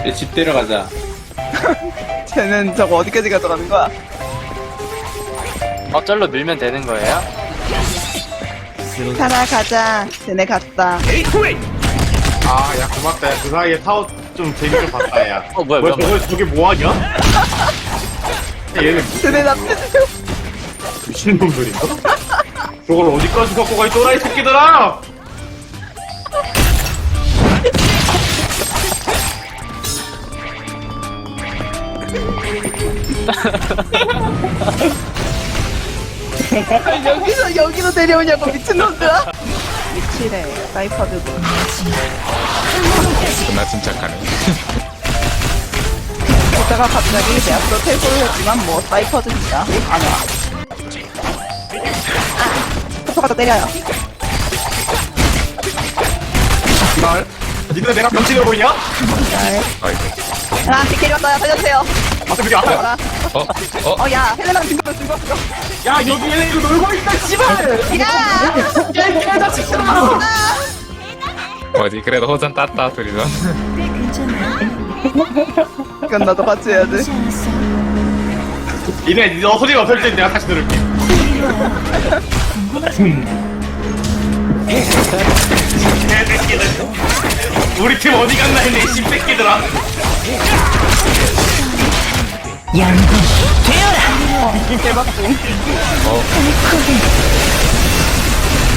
이제 집 데려가자. 쟤는 저거 어디까지 가져가는 거야? 어쩔로 밀면 되는 거예요? 가라 가자. 쟤네 갔다. 아, 야, 고맙다. 야, 그 사이에 타워 좀 재미 좀 봤다, 야. 어 뭐야 뭐야, 뭐야 저거, 저게 뭐하냐? 야, 얘네 쟤네 납치해주세요. 미친놈들인가? 저걸 어디까지 갖고 가, 이 또라이 새끼들아! 여기서 여기로 데려오냐고 미친놈들아. 미치래. 사이퍼드도. 나 진짜 가네. 보다가 갑자기 대학교 퇴소를 했지만 뭐 사이퍼드니까 안 와. 아, 가서 때려요. 날? 니들 내가 병신으로 보이냐? 네. 아이고. 아, 뒷캐리 왔어요. 살려주세요. 맞다, 그게 아파요. 어라. 어? 어? 어, 야, 헬레나 증거 증거 증거. 야, 여기 얘네 이거 놀고 있다, 씨발! 야! 어디 그래도 호전 땄다 둘이서. 이건 나도 같이 해야 돼. 이래, 너 소리가 없을 때 내가 다시 들을게. 개새끼들. 우리 팀 어디 갔나 했네, 이 씹새끼들아.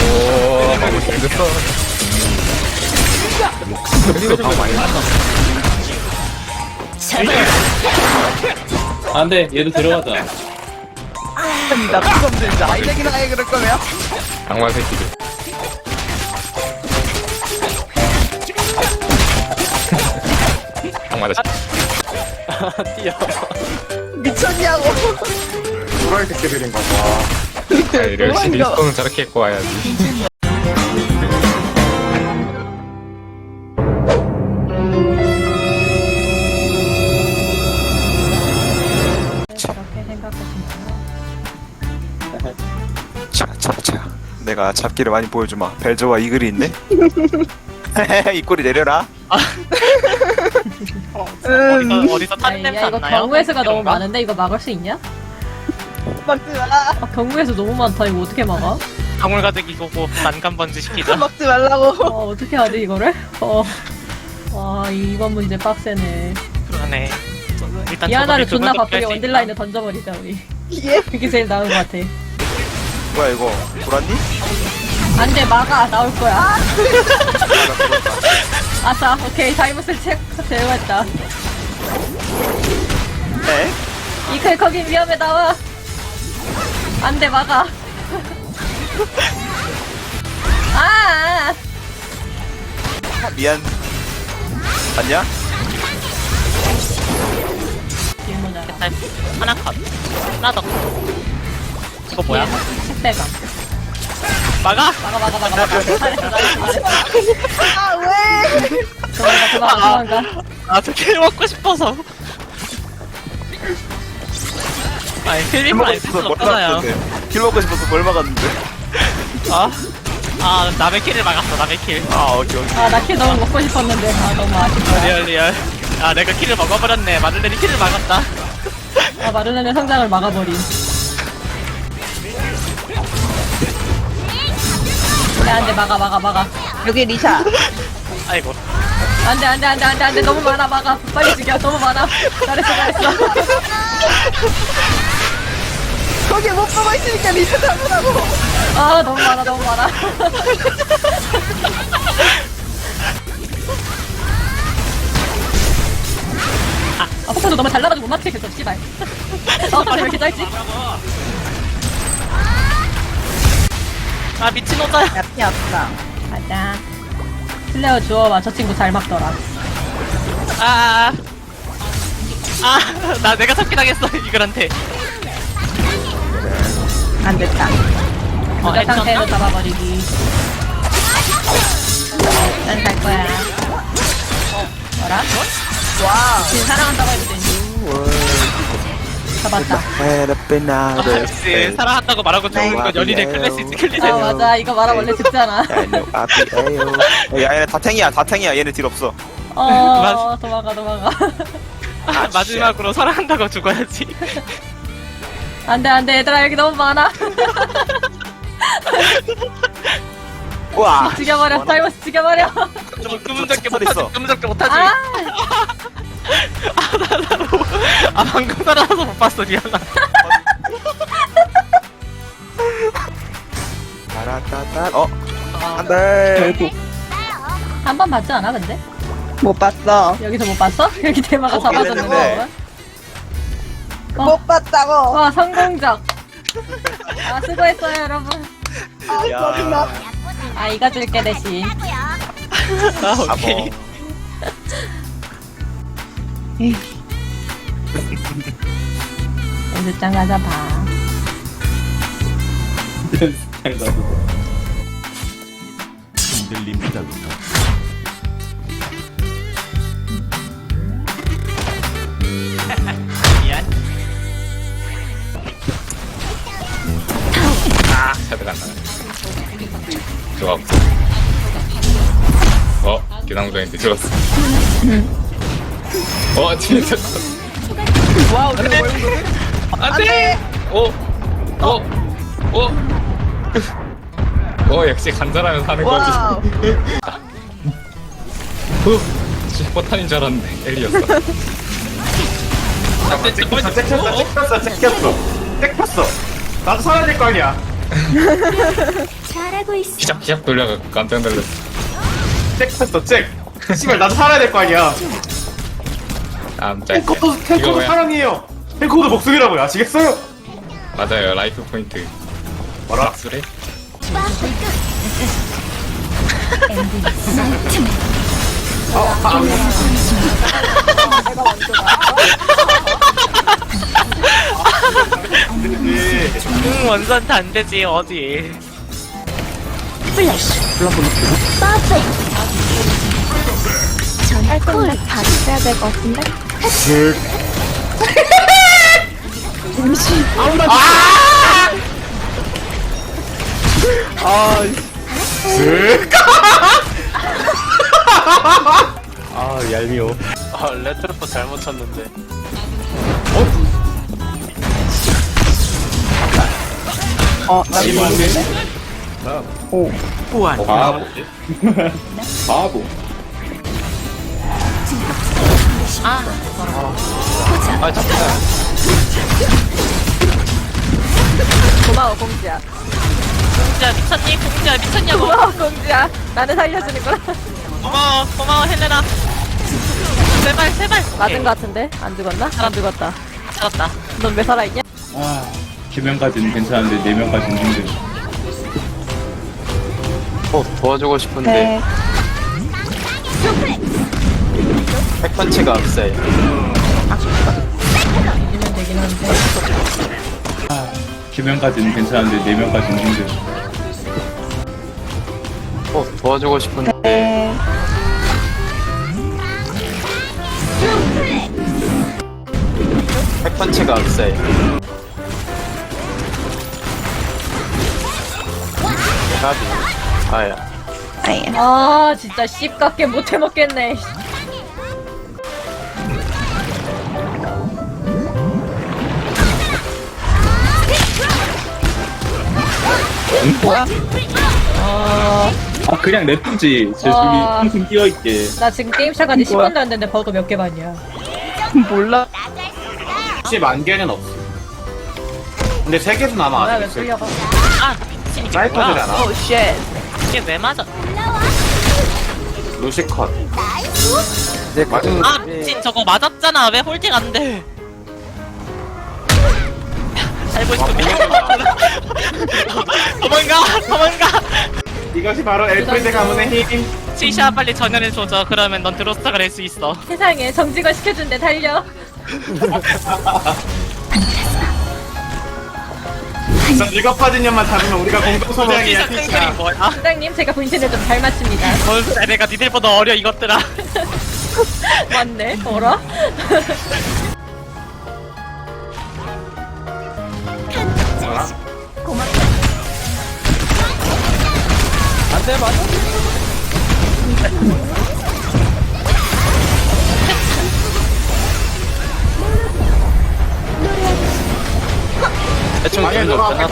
오, 너무 잘 됐어. 안 돼, 얘도 데려가자. 나 그거 진짜 아이작이나 해 그럴 거면. 악마 새끼들. 악마다. 뛰어 미쳤냐고. 또라이 새끼들인 가 봐. 아, 역시 리스폰은 저렇게 입고 와야지. 차차차 내가 잡기를 많이 보여주마 벨저와 이글이 있네 이 꼴이 내려라 음, 어디서 야, 타는 냄새 야안 이거 나요? 경우에서가 너무 많은데 이거 막을 수 있냐? 막지 마. 아, 경우에서 너무 많다 이거 어떻게 막아? 방울 가득 이거고 난간 번지 시키자 막지 말라고. 어 어떻게 하지 이거를? 어. 와 이번 문제 빡세네. 그러네 일단 저거를 존나 바쁘게? 원딜라인에 던져버리자 우리. 예. 그게 제일 나은 것 같아. 뭐야 이거 돌았니? 안돼 막아 나올 거야. 아 싸 오케이 타이머스 체 제거했다. 네? 이클 거긴 위험해 나와. 안 돼 막아. 아. 아, 미안? 뒷모자. 아, 하나 컷 하나 더 이거 뭐야? 식대감. 막아? 막아 막아 막아 막아. 잘했어 잘했어 잘했어. 아? 도망가 도망가 도망가. 아저 킬 먹고 싶어서 아니 킬 필립은 먹고 안쓸 싶어서 순 뭘 없잖아요 막았는데 킬 먹고 싶어서 뭘 막았는데? 아? 아 남의 킬을 막았어 남의 킬 아 오케이 오케이 아나킬 너무 먹고 싶었는데 아 너무 아쉽다. 리얼 리얼 아 내가 킬을 먹어버렸네 마들렌이 킬을 막았다 아 마르렌의 성장을 막아버린. 야 안돼 막아 막아 막아. 여기 리샤. 아이고 안돼 안돼 안돼 안돼 안돼 너무 많아 막아. 빨리 죽여 너무 많아. 잘했어 잘했어. 거기 못 보고 있으니까 리샤 잡으라고. 아 너무 많아 너무 많아. 아 폭탄도 너무 잘 나가지고 못 맞추겠어 씨발. 아 폭탄이 왜 이렇게 짧지? 아 미친 오자 야 피 없다. 가자. 슬레어 주워봐 저 친구 잘 막더라. 아, 아, 나 내가 잡기 당했어, 이글한테. 안 됐다. 어, 부자 상태로? 잡아버리기. 난 갈 거야. 뭐라? 와우. 지금 사랑한다고 해도 되니? 잡았다. 헤르페나를 역시, 사랑한다고 말하고 좋은 건 연인의 아 클리셰. 맞아 이거 말하 원래 죽잖아. 야너 아비에요 야 얘네 다탱이야 다탱이야 얘네 딜 없어 어, 도망가, 도망가. 마지막으로 사랑한다고 죽어야지. 안 돼, 안 돼. 얘들아, 여기 너무 많아. 와 죽여버려. 다이버스 죽여버려. 차 못하지. 있어. 그문적게 못 하지. 아, 아 방금 살아서 못 봤어 미안하. 따라따따 어 안돼 한번 봤지 않아, 근데? 못 봤어. 여기서 못 봤어? 여기 대마가 보긴 잡아줬는데. 했는데. 어. 못 봤다고. 와, 성공적. 아, 수고했어요, 여러분. 아, 짜증나. 아, 이거 줄게, 대신. 아 오케이. 연습장 가자, 봐. 아 샤드가 안 나네 좋아 어 기상부장인데 죽었어 어 진짜 와우, 모르 안돼. 어? 어? 어? 어 역시 간절하면 사는 거지. 와우. 후 진짜 포탄인 줄 알았는데 엘리였어. 잭 폈어 잭 폈어 잭 폈어 잭 폈어. 잭 폈어. 나도 살아야 될 거 아니야. 시작 시작 돌려가 깜짝 놀랐어. 잭 폈어 잭 씨발 나도 살아야 될 거 아니야 다음 짤 탱커도 이거 탱커도 뭐야 사랑이에요. 탱커도 목숨이라고요. 아시겠어요? 맞아요. 라이프 포인트. 뭐라? 수레 응 원산타 안 되지 어디. 아 레트로프 잘못 쳤는데. 어, 나 이거 모르겠네. 보안. 바보. 바보. 아 잠깐. 고마워, 공주야. 공주야 미쳤니? 공주야 미쳤냐고. 고마워, 공주야. 나를 살려주는구나. 고마워 고마워 헬레나. 제발 제발. 맞은 거 같은데? 안 죽었나? 안 죽었다. 잡았다. 넌 왜 살아있냐? 아, 10명까지는 괜찮은데 4명까지는 힘들어. 어, 도와주고 싶은데 네. 핵 펀치가 없어요. 한데. 10명까지는 괜찮은데 4명까지는 힘들어. 어, 도와주고 싶은데 네. 핵펀치가 없어요. 가비. 아야. 아야. 아, 진짜 씹깝게 못 해 먹겠네. 뭐야? 아, 그냥 냅두지. 제 와. 저기 퉁퉁 끼어있게. 나 지금 게임 시작한 지 뭐야? 10분도 안 됐는데 버그 몇개 봤냐. 몰라. 혹시 만 개는 없어 근데 세 개도 남아 뭐야, 왜 아직 끌려가. 아 미친 이게 뭐야? 사이퍼들잖아 오, 쉣. 이게 왜 맞아? 루시컷 이제 맞은 아 미친 저거 맞았잖아 왜 홀딩 안 돼? 살고 싶으면 도망가 도망가 이것이 바로 엘프리드 가문의 힘 치샤 빨리 전열해 줘줘 그러면 넌 드로스타가 될 수 있어 세상에 정직원 시켜준대 달려. 저 늙어빠진 년만 잡으면 우리가 공동 티샤 그림 뭐야? 부장님 제가 분신을 좀잘 맞춥니다. 뭔 소리야 내가 니들보다 어려 이것들아 맞네. 어라? 내 맞아? 대충 기회는 없잖아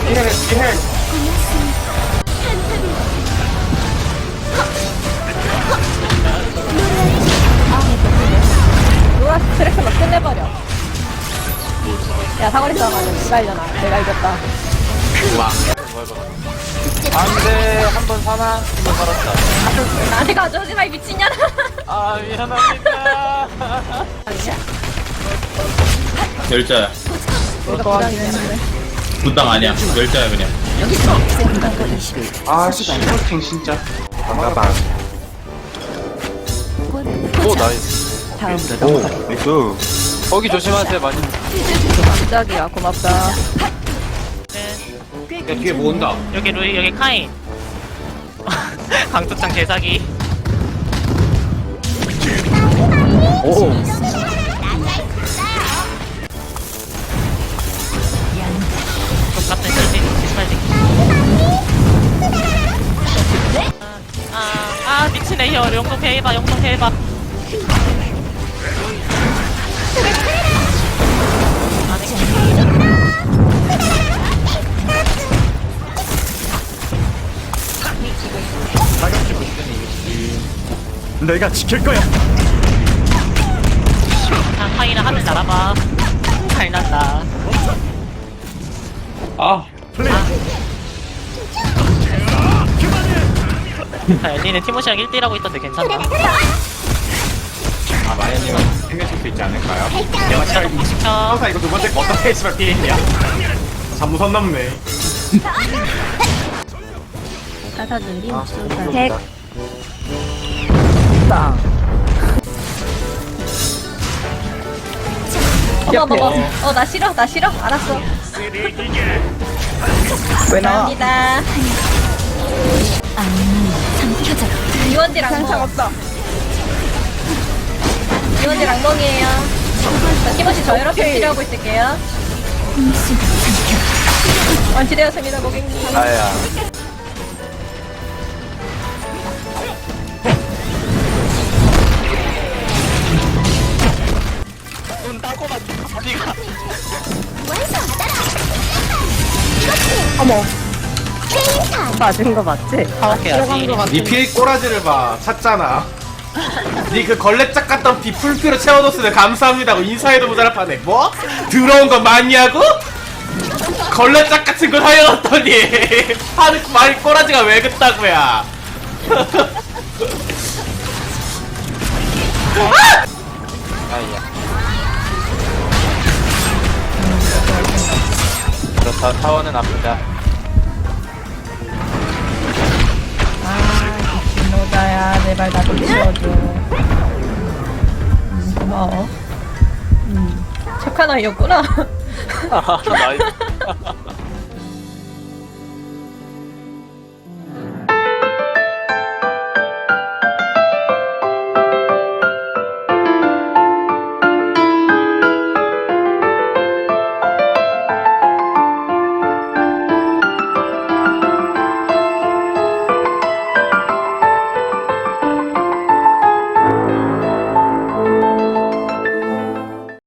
야 사거리 잡아 내가 이잖아. 내가 이겼다. 와 안돼 한 번 사나? 한 번 살았다. 나한테 가져오지 마, 이 미친년아. 아 미안합니다. 열자야. 분당 아니야. 열자야 그냥. 아 씨발탱 진짜. 반가방 오 나이스. 오 나이스. 거기 조심하세요 많이. 깜짝이야 고맙다 야 뒤에 뭐 온다. 여기 루이 여기 카인. 강투창 개사기. 오 똑같은 시신 시팔새끼 아, 아 미치네 혀 용동 해봐 용동 해봐 내가 지킬 거야. 아, 카인아 하늘 날아봐. 잘 난다. 아. 자 엘리는 티모시랑 1대1하고 있던데 괜찮나? 아 마야님은 생겨질 수 있지 않을까요? 내가 잘 시켜 항상 이거 두 번째 거 어떻게 씨발 피해냐 잠무선 넘네. 가사들이 빵 먹어, 먹어. 어, 나 싫어, 나 싫어. 알았어. 왜 나와 감사합니다. 이원지랑 상상 뭐, 없어 이원지 랑봉이에요. 자, 티모시 저 이렇게 치료하고 있을게요. 완치되었습니다, 고객님. 아야 맞은 거 맞지? 파워케어지? 니 피해 꼬라지를 봐. 찾잖아. 니 그 걸레짝 같던 비 풀피로 채워뒀으면 감사합니다고 인사해도 모자랄 판에 뭐? 더러운 거 많이 하고? 걸레짝 같은 걸 하여놨더니. 하는 말 꼬라지가 왜 그따구야 저 타, 타워는 아프다 노자야, 제발 나좀 치워줘. 음, 고마워. 음, 착한 아이였구나. 나이스